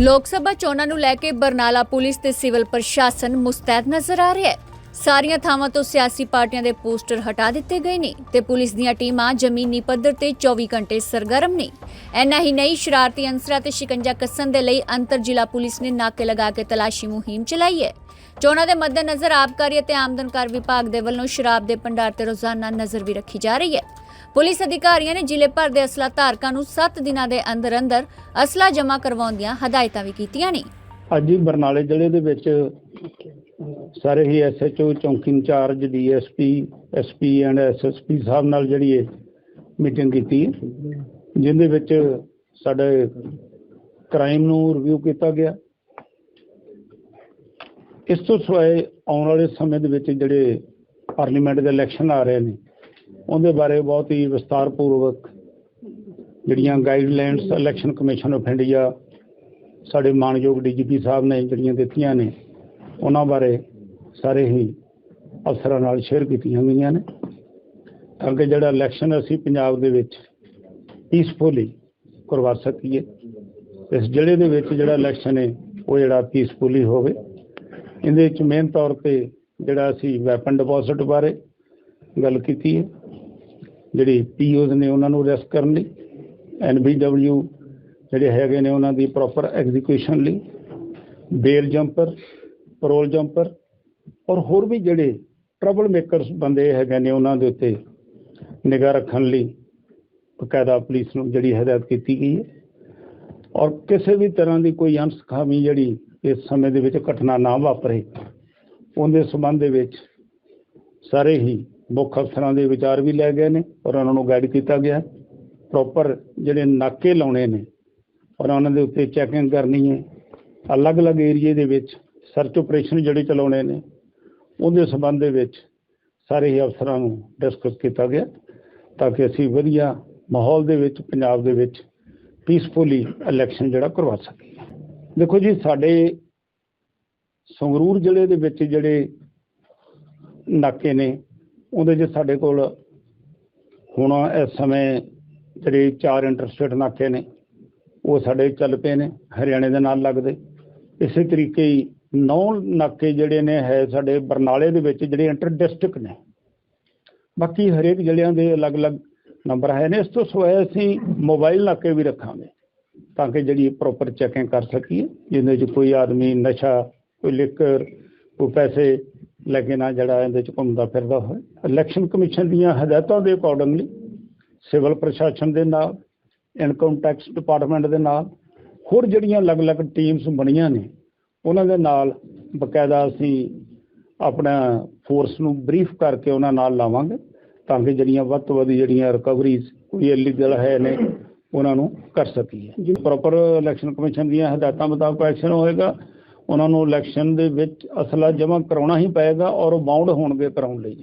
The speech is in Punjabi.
ਲੋਕ ਸਭਾ ਚੋਣਾਂ ਨੂੰ ਲੈ ਕੇ ਬਰਨਾਲਾ ਪੁਲਿਸ ਤੇ ਸਿਵਲ ਪ੍ਰਸ਼ਾਸਨ ਮੁਸਤੈਦ ਨਜ਼ਰ ਆ ਰਿਹਾ ਹੈ। ਸਾਰੀਆਂ ਥਾਵਾਂ ਤੋਂ ਸਿਆਸੀ ਪਾਰਟੀਆਂ ਦੇ ਪੋਸਟਰ ਹਟਾ ਦਿੱਤੇ ਗਏ ਨੇ ਤੇ ਪੁਲਿਸ ਦੀਆਂ ਟੀਮਾਂ ਜ਼ਮੀਨੀ ਪੱਧਰ ਤੇ 24 ਘੰਟੇ ਸਰਗਰਮ ਨੇ। ਐਨਾ ਹੀ ਨਹੀਂ, ਸ਼ਰਾਰਤੀ ਅਨਸਰਾਂ ਤੇ ਸ਼ਿਕੰਜਾ ਕੱਸਣ ਦੇ ਲਈ ਅੰਤਰ ਜ਼ਿਲ੍ਹਾ ਪੁਲਿਸ ਨੇ ਨਾਕੇ ਲਗਾ ਕੇ ਤਲਾਸ਼ੀ ਮੁਹਿੰਮ ਚਲਾਈ ਹੈ। ਚੋਣਾਂ ਦੇ ਮੱਦੇਨਜ਼ਰ ਆਬਕਾਰੀ ਅਤੇ ਆਮਦਨਕਾਰ ਵਿਭਾਗ ਦੇ ਵੱਲੋਂ ਸ਼ਰਾਬ ਦੇ ਭੰਡਾਰ ਤੇ ਰੋਜ਼ਾਨਾ ਨਜ਼ਰ ਵੀ ਰੱਖੀ ਜਾ ਰਹੀ ਹੈ। ਪੁਲਿਸ ਅਧਿਕਾਰੀਆਂ ਨੇ ਜ਼ਿਲ੍ਹੇ ਭਰ ਦੇ ਅਸਲਾ ਧਾਰਕਾਂ ਨੂੰ 7 ਦਿਨਾਂ ਦੇ ਅੰਦਰ ਅੰਦਰ ਅਸਲਾ ਜਮ੍ਹਾਂ ਕਰਵਾਉਣ ਦੀਆਂ ਹਦਾਇਤਾਂ ਵੀ ਕੀਤੀਆਂ ਨੇ। ਅੱਜ ਹੀ ਬਰਨਾਲੇ ਜ਼ਿਲ੍ਹੇ ਦੇ ਵਿੱਚ ਸਾਰੇ ਹੀ ਐਸਐਚਓ ਚੌਂਕੀ in charge, DSP, SP and SSP ਸਾਹਿਬ ਨਾਲ ਜਿਹੜੀ ਇਹ ਮੀਟਿੰਗ ਕੀਤੀ ਹੈ, ਜਿਹਦੇ ਵਿੱਚ ਸਾਡੇ ਕ੍ਰਾਈਮ ਨੂੰ ਰਿਵਿਊ ਕੀਤਾ ਗਿਆ। ਇਸ ਤੋਂ ਸਿਵਾਏ ਆਉਣ ਵਾਲੇ ਸਮੇਂ ਦੇ ਵਿੱਚ ਜਿਹੜੇ ਪਾਰਲੀਮੈਂਟ ਦੇ ਇਲੈਕਸ਼ਨ ਆ ਰਹੇ ਨੇ, ਉਹਦੇ ਬਾਰੇ ਬਹੁਤ ਹੀ ਵਿਸਤਾਰਪੂਰਵਕ ਜਿਹੜੀਆਂ guidelines election commission of India ਸਾਡੇ ਮਾਨਯੋਗ ਡੀਜੀਪੀ ਸਾਹਿਬ ਨੇ ਜਿਹੜੀਆਂ ਦਿੱਤੀਆਂ ਨੇ, ਉਹਨਾਂ ਬਾਰੇ ਸਾਰੇ ਹੀ ਅਫਸਰਾਂ ਨਾਲ ਸ਼ੇਅਰ ਕੀਤੀਆਂ ਗਈਆਂ ਨੇ। ਤਾਂ ਕਿ ਜਿਹੜਾ ਇਲੈਕਸ਼ਨ ਅਸੀਂ ਪੰਜਾਬ ਦੇ ਵਿੱਚ ਪੀਸਫੁਲੀ ਕਰਵਾ ਸਕੀਏ, ਇਸ ਜ਼ਿਲ੍ਹੇ ਦੇ ਵਿੱਚ ਜਿਹੜਾ ਇਲੈਕਸ਼ਨ ਹੈ, ਉਹ ਜਿਹੜਾ ਪੀਸਫੁਲੀ ਹੋਵੇ। ਇਹਦੇ ਵਿੱਚ ਮੇਨ ਤੌਰ ਤੇ ਜਿਹੜਾ ਅਸੀਂ ਵੈਪਨ ਡਿਪੋਜ਼ਿਟ ਬਾਰੇ ਗੱਲ ਕੀਤੀ ਹੈ, ਜਿਹੜੀ ਪੀਓਜ਼ ਨੇ ਉਹਨਾਂ ਨੂੰ ਅਰੈਸਟ ਕਰਨ ਲਈ ਐਨਬੀਡਬਲਯੂ ਜਿਹੜੇ ਹੈਗੇ ਨੇ ਉਹਨਾਂ ਦੀ ਪ੍ਰੋਪਰ ਐਗਜ਼ੀਕਿਊਸ਼ਨ ਲਈ ਬੇਲ ਜੰਪਰ ਪੈਰੋਲ ਜੰਪਰ ਔਰ ਹੋਰ ਵੀ ਜਿਹੜੇ ਟਰਬਲ ਮੇਕਰਸ ਬੰਦੇ ਹੈਗੇ ਨੇ ਉਹਨਾਂ ਦੇ ਉੱਤੇ ਨਿਗਾਹ ਰੱਖਣ ਲਈ ਬਕਾਇਦਾ ਪੁਲਿਸ ਨੂੰ ਜਿਹੜੀ ਹਦਾਇਤ ਕੀਤੀ ਗਈ ਹੈ। ਔਰ ਕਿਸੇ ਵੀ ਤਰ੍ਹਾਂ ਦੀ ਕੋਈ ਅਨਸਖਾਮੀ ਜਿਹੜੀ ਇਸ ਸਮੇਂ ਦੇ ਵਿੱਚ ਘਟਨਾ ਨਾ ਵਾਪਰੇ, ਉਹਦੇ ਸੰਬੰਧ ਦੇ ਵਿੱਚ ਸਾਰੇ ਹੀ ਮੁੱਖ ਅਫਸਰਾਂ ਦੇ ਵਿਚਾਰ ਵੀ ਲੈ ਗਏ ਨੇ ਔਰ ਉਹਨਾਂ ਨੂੰ ਗਾਈਡ ਕੀਤਾ ਗਿਆ। ਪ੍ਰੋਪਰ ਜਿਹੜੇ ਨਾਕੇ ਲਾਉਣੇ ਨੇ ਔਰ ਉਹਨਾਂ ਦੇ ਉੱਤੇ ਚੈਕਿੰਗ ਕਰਨੀ ਹੈ। ਅਲੱਗ-ਅਲੱਗ ਏਰੀਏ ਦੇ ਵਿੱਚ ਸਰਚ ਆਪਰੇਸ਼ਨ ਜਿਹੜੇ ਚਲਾਉਣੇ ਨੇ, ਉਹਦੇ ਸੰਬੰਧ ਦੇ ਵਿੱਚ ਸਾਰੇ ਹੀ ਅਫਸਰਾਂ ਨੂੰ ਡਿਸਕਸ ਕੀਤਾ ਗਿਆ ਤਾਂ ਕਿ ਅਸੀਂ ਵਧੀਆ ਮਾਹੌਲ ਦੇ ਵਿੱਚ, ਪੰਜਾਬ ਦੇ ਵਿੱਚ ਪੀਸਫੁਲੀ ਇਲੈਕਸ਼ਨ ਜਿਹੜਾ ਕਰਵਾ ਸਕੀਏ। ਦੇਖੋ ਜੀ, ਸਾਡੇ ਸੰਗਰੂਰ ਜ਼ਿਲ੍ਹੇ ਦੇ ਵਿੱਚ ਜਿਹੜੇ ਨਾਕੇ ਨੇ, ਉਹਦੇ 'ਚ ਸਾਡੇ ਕੋਲ ਹੁਣ ਇਸ ਸਮੇਂ ਜਿਹੜੇ ਚਾਰ ਇੰਟਰਸਟੇਟ ਨਾਕੇ ਨੇ ਉਹ ਸਾਡੇ ਚੱਲ ਪਏ ਨੇ, ਹਰਿਆਣੇ ਦੇ ਨਾਲ ਲੱਗਦੇ। ਇਸੇ ਤਰੀਕੇ ਹੀ ਨੌ ਨਾਕੇ ਜਿਹੜੇ ਨੇ, ਹੈ ਸਾਡੇ ਬਰਨਾਲੇ ਦੇ ਵਿੱਚ ਜਿਹੜੇ ਇੰਟਰ ਡਿਸਟ੍ਰਿਕਟ ਨੇ। ਬਾਕੀ ਹਰੇਕ ਜ਼ਿਲ੍ਹਿਆਂ ਦੇ ਅਲੱਗ-ਅਲੱਗ ਨੰਬਰ ਹੈ ਨੇ। ਇਸ ਤੋਂ ਸਿਵਾਏ ਅਸੀਂ ਮੋਬਾਈਲ ਨਾਕੇ ਵੀ ਰੱਖਾਂਗੇ, ਤਾਂ ਕਿ ਜਿਹੜੀ ਪ੍ਰੋਪਰ ਚੈਕਿੰਗ ਕਰ ਸਕੀਏ, ਜਿਹਦੇ 'ਚ ਕੋਈ ਆਦਮੀ ਨਸ਼ਾ, ਕੋਈ ਲਿਕਰ ਕੋਈ ਪੈਸੇ ਲੈ ਕੇ ਨਾ ਜਿਹੜਾ ਇਹਦੇ 'ਚ ਘੁੰਮਦਾ ਫਿਰਦਾ ਹੋਵੇ। ਇਲੈਕਸ਼ਨ ਕਮਿਸ਼ਨ ਦੀਆਂ ਹਦਾਇਤਾਂ ਦੇ ਅਕੋਰਡਿੰਗਲੀ ਸਿਵਲ ਪ੍ਰਸ਼ਾਸਨ ਦੇ ਨਾਲ ਇਨਕਮ ਟੈਕਸ ਡਿਪਾਰਟਮੈਂਟ ਦੇ ਨਾਲ ਹੋਰ ਜਿਹੜੀਆਂ ਅਲੱਗ-ਅਲੱਗ ਟੀਮਸ ਬਣੀਆਂ ਨੇ ਉਹਨਾਂ ਦੇ ਨਾਲ ਬਕਾਇਦਾ ਅਸੀਂ ਆਪਣਾ ਫੋਰਸ ਨੂੰ ਬਰੀਫ ਕਰਕੇ ਉਹਨਾਂ ਨਾਲ ਲਾਵਾਂਗੇ ਤਾਂ ਕਿ ਜਿਹੜੀਆਂ ਵੱਧ ਤੋਂ ਵੱਧ ਜਿਹੜੀਆਂ ਰਿਕਵਰੀਜ਼ ਕੋਈ ਇਲੀਗਲ ਹੈ ਨੇ ਉਹਨਾਂ ਨੂੰ ਕਰ ਸਕੀਏ। ਜੀ। ਪ੍ਰੋਪਰ ਇਲੈਕਸ਼ਨ ਕਮਿਸ਼ਨ ਦੀਆਂ ਹਦਾਇਤਾਂ ਮੁਤਾਬਕ ਐਕਸ਼ਨ ਹੋਏਗਾ ਉਹਨਾਂ ਨੂੰ ਇਲੈਕਸ਼ਨ ਦੇ ਵਿੱਚ ਅਸਲਾ ਜਮ੍ਹਾਂ ਕਰਾਉਣਾ ਹੀ ਪਏਗਾ ਔਰ ਬਾਉਂਡ ਹੋਣਗੇ ਕਰਾਉਣ ਲਈ।